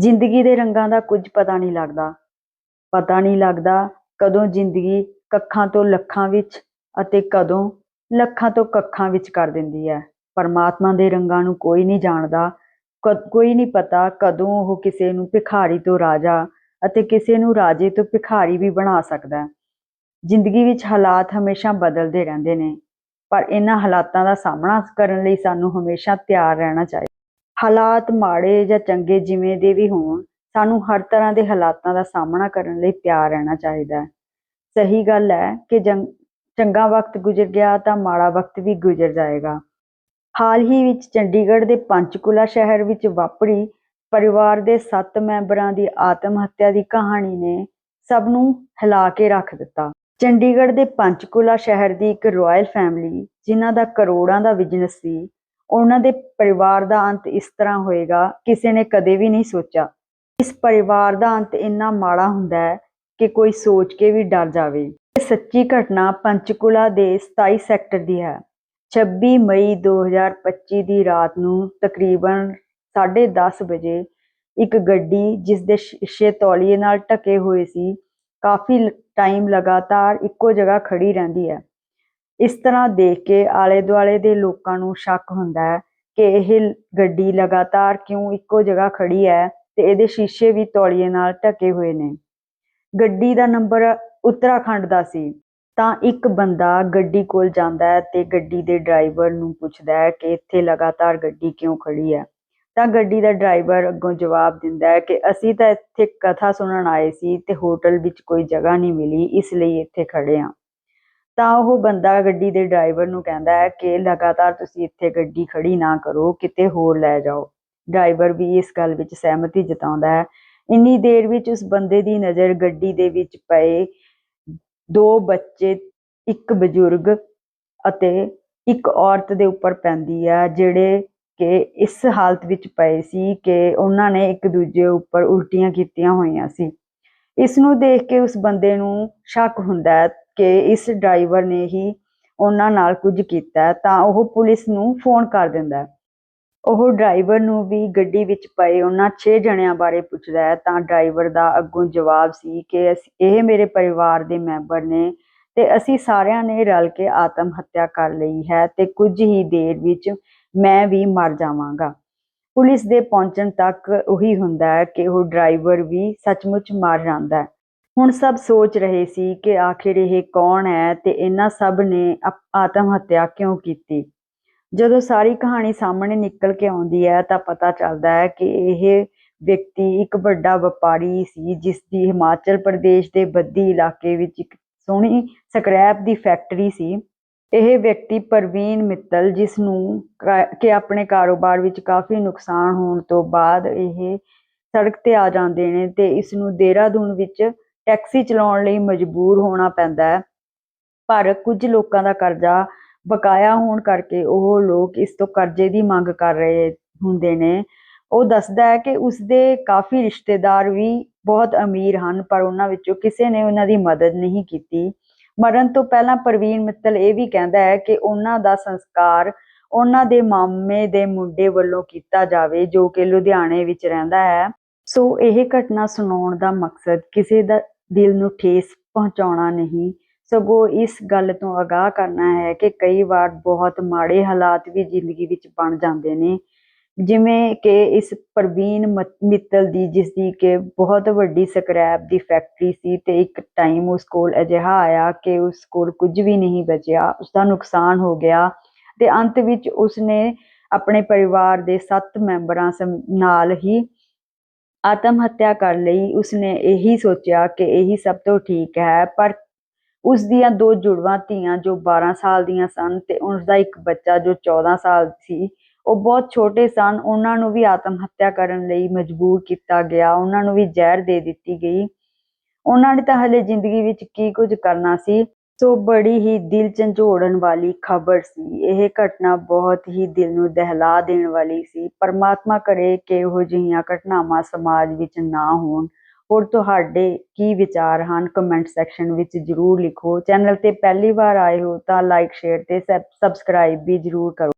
ਜ਼ਿੰਦਗੀ ਦੇ ਰੰਗਾਂ ਦਾ ਕੁਝ ਪਤਾ ਨਹੀਂ ਲੱਗਦਾ। ਪਤਾ ਨਹੀਂ ਲੱਗਦਾ ਕਦੋਂ ਜ਼ਿੰਦਗੀ ਕੱਖਾਂ ਤੋਂ ਲੱਖਾਂ ਵਿੱਚ ਅਤੇ ਕਦੋਂ ਲੱਖਾਂ ਤੋਂ ਕੱਖਾਂ ਵਿੱਚ ਕਰ ਦਿੰਦੀ ਹੈ। ਪਰਮਾਤਮਾ ਦੇ ਰੰਗਾਂ ਨੂੰ ਕੋਈ ਨਹੀਂ ਜਾਣਦਾ, ਕ- ਕੋਈ ਨਹੀਂ ਪਤਾ ਕਦੋਂ ਉਹ ਕਿਸੇ ਨੂੰ ਭਿਖਾਰੀ ਤੋਂ ਰਾਜਾ ਅਤੇ ਕਿਸੇ ਨੂੰ ਰਾਜੇ ਤੋਂ ਭਿਖਾਰੀ ਵੀ ਬਣਾ ਸਕਦਾ ਹੈ। ਜ਼ਿੰਦਗੀ ਵਿੱਚ ਹਾਲਾਤ ਹਮੇਸ਼ਾ ਬਦਲਦੇ ਰਹਿੰਦੇ ਨੇ, ਪਰ ਇਹਨਾਂ ਹਾਲਾਤਾਂ ਦਾ ਸਾਹਮਣਾ ਕਰਨ ਲਈ ਸਾਨੂੰ ਹਮੇਸ਼ਾ ਤਿਆਰ ਰਹਿਣਾ ਚਾਹੀਦਾ। ਹਾਲਾਤ ਮਾੜੇ ਜਾਂ ਚੰਗੇ ਜਿਵੇਂ ਦੇ ਵੀ ਹੋਣ, ਸਾਨੂੰ ਹਰ ਤਰ੍ਹਾਂ ਦੇ ਹਾਲਾਤਾਂ ਦਾ ਸਾਹਮਣਾ ਕਰਨ ਲਈ ਤਿਆਰ ਰਹਿਣਾ ਚਾਹੀਦਾ ਹੈ। ਸਹੀ ਗੱਲ ਹੈ ਕਿ ਜੰਗ, ਚੰਗਾ ਵਕਤ ਗੁਜ਼ਰ ਗਿਆ ਤਾਂ ਮਾੜਾ ਵਕਤ ਵੀ ਗੁਜ਼ਰ ਜਾਏਗਾ। ਹਾਲ ਹੀ ਵਿੱਚ ਚੰਡੀਗੜ੍ਹ ਦੇ ਪੰਚਕੂਲਾ ਸ਼ਹਿਰ ਵਿੱਚ ਵਾਪਰੀ ਪਰਿਵਾਰ ਦੇ 7 ਮੈਂਬਰਾਂ ਦੀ ਆਤਮ ਹੱਤਿਆ ਦੀ ਕਹਾਣੀ ਨੇ ਸਭ ਨੂੰ ਹਿਲਾ ਕੇ ਰੱਖ ਦਿੱਤਾ। ਚੰਡੀਗੜ੍ਹ ਦੇ ਪੰਚਕੂਲਾ ਸ਼ਹਿਰ ਦੀ ਇੱਕ ਰਾਇਲ ਫੈਮਿਲੀ, ਜਿਨ੍ਹਾਂ ਦਾ ਕਰੋੜਾਂ ਦਾ ਬਿਜ਼ਨਸ ਸੀ ਉਹਨਾਂ ਦੇ ਪਰਿਵਾਰ ਦਾ ਅੰਤ ਇਸ ਤਰ੍ਹਾਂ ਹੋਏਗਾ, ਕਿਸੇ ਨੇ ਕਦੇ ਵੀ ਨਹੀਂ ਸੋਚਿਆ। ਇਸ ਪਰਿਵਾਰ ਦਾ ਅੰਤ ਇੰਨਾ ਮਾੜਾ ਹੁੰਦਾ ਹੈ ਕਿ ਕੋਈ ਸੋਚ ਕੇ ਵੀ ਡਰ ਜਾਵੇ। ਇਹ ਸੱਚੀ ਘਟਨਾ ਪੰਚਕੂਲਾ ਦੇ 27 ਸੈਕਟਰ ਦੀ ਹੈ। 26 ਮਈ 2025 ਦੀ ਰਾਤ ਨੂੰ ਤਕਰੀਬਨ 10:30 ਵਜੇ ਇੱਕ ਗੱਡੀ ਜਿਸ ਦੇ ਸ਼ੀਸ਼ੇ ਤੌਲੀਏ ਨਾਲ ਢਕੇ ਹੋਏ ਸੀ, ਕਾਫੀ ਟਾਈਮ ਲਗਾਤਾਰ ਇੱਕੋ ਜਗ੍ਹਾ ਖੜੀ ਰਹਿੰਦੀ ਹੈ। ਇਸ ਤਰ੍ਹਾਂ ਦੇਖ ਕੇ ਆਲੇ ਦੁਆਲੇ ਦੇ ਲੋਕਾਂ ਨੂੰ ਸ਼ੱਕ ਹੁੰਦਾ ਹੈ ਕਿ ਇਹ ਗੱਡੀ ਲਗਾਤਾਰ ਕਿਉਂ ਇੱਕੋ ਜਗ੍ਹਾ ਖੜੀ ਹੈ ਤੇ ਇਹਦੇ ਸ਼ੀਸ਼ੇ ਵੀ ਤੌਲੀਏ ਨਾਲ ਢਕੇ ਹੋਏ ਨੇ। ਗੱਡੀ ਦਾ ਨੰਬਰ ਉੱਤਰਾਖੰਡ ਦਾ ਸੀ। ਤਾਂ ਇੱਕ ਬੰਦਾ ਗੱਡੀ ਕੋਲ ਜਾਂਦਾ ਹੈ ਤੇ ਗੱਡੀ ਦੇ ਡਰਾਈਵਰ ਨੂੰ ਪੁੱਛਦਾ ਹੈ ਕਿ ਇੱਥੇ ਲਗਾਤਾਰ ਗੱਡੀ ਕਿਉਂ ਖੜੀ ਹੈ। ਤਾਂ ਗੱਡੀ ਦਾ ਡਰਾਈਵਰ ਅੱਗੋਂ ਜਵਾਬ ਦਿੰਦਾ ਹੈ ਕਿ ਅਸੀਂ ਤਾਂ ਇੱਥੇ ਕਥਾ ਸੁਣਨ ਆਏ ਸੀ ਤੇ ਹੋਟਲ ਵਿੱਚ ਕੋਈ ਜਗ੍ਹਾ ਨਹੀਂ ਮਿਲੀ, ਇਸ ਲਈ ਇੱਥੇ ਖੜੇ ਹਾਂ। ਤਾਂ ਉਹ ਬੰਦਾ ਗੱਡੀ ਦੇ ਡਰਾਈਵਰ ਨੂੰ ਕਹਿੰਦਾ ਹੈ ਕਿ ਲਗਾਤਾਰ ਤੁਸੀਂ ਇੱਥੇ ਗੱਡੀ ਖੜੀ ਨਾ ਕਰੋ, ਕਿਤੇ ਹੋਰ ਲੈ ਜਾਓ। ਡਰਾਈਵਰ ਵੀ ਇਸ ਗੱਲ ਵਿੱਚ ਸਹਿਮਤੀ ਜਤਾਉਂਦਾ ਹੈ। ਇੰਨੀ ਦੇਰ ਵਿੱਚ ਉਸ ਬੰਦੇ ਦੀ ਨਜ਼ਰ ਗੱਡੀ ਦੇ ਵਿੱਚ ਪਏ ਦੋ ਬੱਚੇ, ਇੱਕ ਬਜ਼ੁਰਗ ਅਤੇ ਇੱਕ ਔਰਤ ਦੇ ਉੱਪਰ ਪੈਂਦੀ ਹੈ ਜਿਹੜੇ ਕਿ ਇਸ ਹਾਲਤ ਵਿੱਚ ਪਏ ਸੀ ਕਿ ਉਹਨਾਂ ਨੇ ਇੱਕ ਦੂਜੇ ਉੱਪਰ ਉਲਟੀਆਂ ਕੀਤੀਆਂ ਹੋਈਆਂ ਸੀ। ਇਸ ਨੂੰ ਦੇਖ ਕੇ ਉਸ ਬੰਦੇ ਨੂੰ ਸ਼ੱਕ ਹੁੰਦਾ ਹੈ ਕਿ ਇਸ ਡਰਾਈਵਰ ਨੇ ਹੀ ਉਹਨਾਂ ਨਾਲ ਕੁਝ ਕੀਤਾ ਤਾਂ ਉਹ ਪੁਲਿਸ ਨੂੰ ਫੋਨ ਕਰ ਦਿੰਦਾ ਉਹ ਡਰਾਈਵਰ ਨੂੰ ਵੀ ਗੱਡੀ ਵਿੱਚ ਪਏ ਉਹਨਾਂ 6 ਜਣਿਆਂ ਬਾਰੇ ਪੁੱਛਦਾ ਹੈ, ਤਾਂ ਡਰਾਈਵਰ ਦਾ ਅੱਗੋਂ ਜਵਾਬ ਸੀ ਕਿ ਅਸ- ਇਹ ਮੇਰੇ ਪਰਿਵਾਰ ਦੇ ਮੈਂਬਰ ਨੇ ਤੇ ਅਸੀਂ ਸਾਰਿਆਂ ਨੇ ਰਲ ਕੇ ਆਤਮ ਹੱਤਿਆ ਕਰ ਲਈ ਹੈ ਤੇ ਕੁਝ ਹੀ ਦੇਰ ਵਿੱਚ ਮੈਂ ਵੀ ਮਰ ਜਾਵਾਂਗਾ। ਪੁਲਿਸ ਦੇ ਪਹੁੰਚਣ ਤੱਕ ਉਹੀ ਹੁੰਦਾ ਹੈ ਕਿ ਉਹ ਡਰਾਈਵਰ ਵੀ ਸੱਚਮੁੱਚ ਮਰ ਜਾਂਦਾ ਹੈ। ਹੁਣ ਸਭ ਸੋਚ ਰਹੇ ਸੀ ਕਿ ਆਖਿਰ ਇਹ ਕੌਣ ਹੈ ਤੇ ਇਹਨਾਂ ਸਭ ਨੇ ਆਤਮ ਹੱਤਿਆ ਕਿਉਂ ਕੀਤੀ? ਜਦੋਂ ਸਾਰੀ ਕਹਾਣੀ ਸਾਹਮਣੇ ਨਿਕਲ ਕੇ ਆਉਂਦੀ ਹੈ ਤਾਂ ਪਤਾ ਚੱਲਦਾ ਹੈ ਕਿ ਇਹ ਵਿਅਕਤੀ ਇੱਕ ਵੱਡਾ ਵਪਾਰੀ ਸੀ ਜਿਸ ਦੀ ਹਿਮਾਚਲ ਪ੍ਰਦੇਸ਼ ਦੇ ਬੱਦੀ ਇਲਾਕੇ ਵਿੱਚ ਇੱਕ ਸੋਹਣੀ ਸਕ੍ਰੈਪ ਦੀ ਫੈਕਟਰੀ ਸੀ। ਇਹ ਵਿਅਕਤੀ ਪ੍ਰਵੀਨ ਮਿੱਤਲ ਜਿਸ ਨੂੰ ਕਿ ਆਪਣੇ ਕਾਰੋਬਾਰ ਵਿੱਚ ਕਾਫੀ ਨੁਕਸਾਨ ਹੋਣ ਤੋਂ ਬਾਅਦ ਇਹ ਸੜਕ ਤੇ ਆ ਜਾਂਦੇ ਨੇ ਤੇ ਇਸ ਨੂੰ ਦੇਹਰਾਦੂਨ ਵਿੱਚ ਟੈਕਸੀ ਚਲਾਉਣ ਲਈ ਮਜਬੂਰ ਹੋਣਾ ਪੈਂਦਾ ਹੈ। ਪਰ ਕੁਝ ਲੋਕਾਂ ਦਾ ਕਰਜ਼ਾ ਬਕਾਇਆ ਹੋਣ ਕਰਕੇ ਉਹ ਲੋਕ ਇਸ ਤੋਂ ਕਰਜ਼ੇ ਦੀ ਮੰਗ ਕਰ ਰਹੇ ਹੁੰਦੇ ਨੇ। ਉਹ ਦੱਸਦਾ ਹੈ ਕਿ ਉਸਦੇ ਕਾਫੀ ਰਿਸ਼ਤੇਦਾਰ ਵੀ ਬਹੁਤ ਅਮੀਰ ਹਨ, ਪਰ ਉਹਨਾਂ ਵਿੱਚੋਂ ਕਿਸੇ ਨੇ ਉਹਨਾਂ ਦੀ ਮਦਦ ਨਹੀਂ ਕੀਤੀ। ਮਰਨ ਤੋਂ ਪਹਿਲਾਂ ਪ੍ਰਵੀਨ ਮਿੱਤਲ ਇਹ ਵੀ ਕਹਿੰਦਾ ਹੈ ਕਿ ਉਹਨਾਂ ਦਾ ਸੰਸਕਾਰ ਉਹਨਾਂ ਦੇ ਮਾਮੇ ਦੇ ਮੁੰਡੇ ਵੱਲੋਂ ਕੀਤਾ ਜਾਵੇ, ਜੋ ਕਿ ਲੁਧਿਆਣੇ ਵਿੱਚ ਰਹਿੰਦਾ ਹੈ। ਸੋ ਇਹ ਘਟਨਾ ਸੁਣਾਉਣ ਦਾ ਮਕਸਦ ਕਿਸੇ ਦਾ ਦਿਲ ਨੂੰ ਠੇਸ ਪਹੁੰਚਾਉਣਾ ਨਹੀਂ। ਸਗੋਂ ਇਸ ਗੱਲ ਤੋਂ ਅਗਾਹ ਕਰਨਾ ਹੈ ਕਿ ਕਈ ਵਾਰ ਬਹੁਤ ਮਾੜੇ ਹਾਲਾਤ ਵੀ ਜ਼ਿੰਦਗੀ ਵਿੱਚ ਬਣ ਜਾਂਦੇ ਨੇ। ਜਿਵੇਂ ਕਿ ਇਸ ਪ੍ਰਵੀਨ ਮਿੱਤਲ ਦੀ ਜਿਸ ਦੀ ਕਿ ਬਹੁਤ ਵੱਡੀ ਸਕ੍ਰੈਪ ਦੀ ਫੈਕਟਰੀ ਸੀ ਤੇ ਇੱਕ ਟਾਈਮ ਉਸ ਕੋਲ ਅਜਿਹਾ ਆਇਆ ਕਿ ਉਸ ਕੋਲ ਕੁਝ ਵੀ ਨਹੀਂ ਬਚਿਆ, ਉਸਦਾ ਨੁਕਸਾਨ ਹੋ ਗਿਆ ਤੇ ਅੰਤ ਵਿੱਚ ਉਸਨੇ ਆਪਣੇ ਪਰਿਵਾਰ ਦੇ 7 ਮੈਂਬਰਾਂ ਸਮ- ਨਾਲ ਹੀ ਆਤਮ ਹੱਤਿਆ ਕਰ ਲਈ, ਉਸਨੇ ਇਹੀ ਸੋਚਿਆ ਕਿ ਇਹੀ ਸਭ ਤੋਂ ਠੀਕ ਹੈ, ਪਰ ਉਸ ਦੀਆਂ ਦੋ ਜੁੜਵਾਂ ਧੀਆਂ ਜੋ 12 ਸਾਲ ਦੀਆਂ ਸਨ ਤੇ ਉਸ ਦਾ ਇੱਕ ਬੱਚਾ ਜੋ 14 ਸਾਲ ਸੀ, ਉਹ ਬਹੁਤ ਛੋਟੇ ਸਨ। ਉਹਨਾਂ ਨੂੰ ਵੀ ਆਤਮ ਹੱਤਿਆ ਕਰਨ ਲਈ ਮਜਬੂਰ ਕੀਤਾ ਗਿਆ, ਉਹਨਾਂ ਨੂੰ ਵੀ ਜ਼ਹਿਰ ਦੇ ਦਿੱਤੀ ਗਈ। ਉਹਨਾਂ ਨੇ ਤਾਂ ਹਲੇ ਜ਼ਿੰਦਗੀ ਵਿੱਚ ਕੀ ਕੁਝ ਕਰਨਾ ਸੀ? ਸੋ ਬੜੀ ਹੀ ਦਿਲ ਝੰਜੋੜਨ ਵਾਲੀ ਖਬਰ ਸੀ। ਇਹ ਘਟਨਾ ਬਹੁਤ ਹੀ ਦਿਲ ਨੂੰ ਦਹਿਲਾ ਦੇਣ ਵਾਲੀ ਸੀ। ਪਰਮਾਤਮਾ ਕਰੇ ਕਿ ਇਹੋ ਜਿਹੀਆਂ ਘਟਨਾਵਾਂ ਸਮਾਜ ਵਿੱਚ ਨਾ ਹੋਣ। ਹੋਰ ਤੁਹਾਡੇ ਕੀ ਵਿਚਾਰ ਹਨ? ਕਮੈਂਟ ਸੈਕਸ਼ਨ ਵਿੱਚ ਜਰੂਰ ਲਿਖੋ। ਚੈਨਲ ਤੇ ਪਹਿਲੀ ਵਾਰ ਆਏ ਹੋ ਤਾਂ ਲਾਈਕ ਸ਼ੇਅਰ ਤੇ ਸਬਸਕ੍ਰਾਈਬ ਵੀ ਜਰੂਰ ਕਰੋ।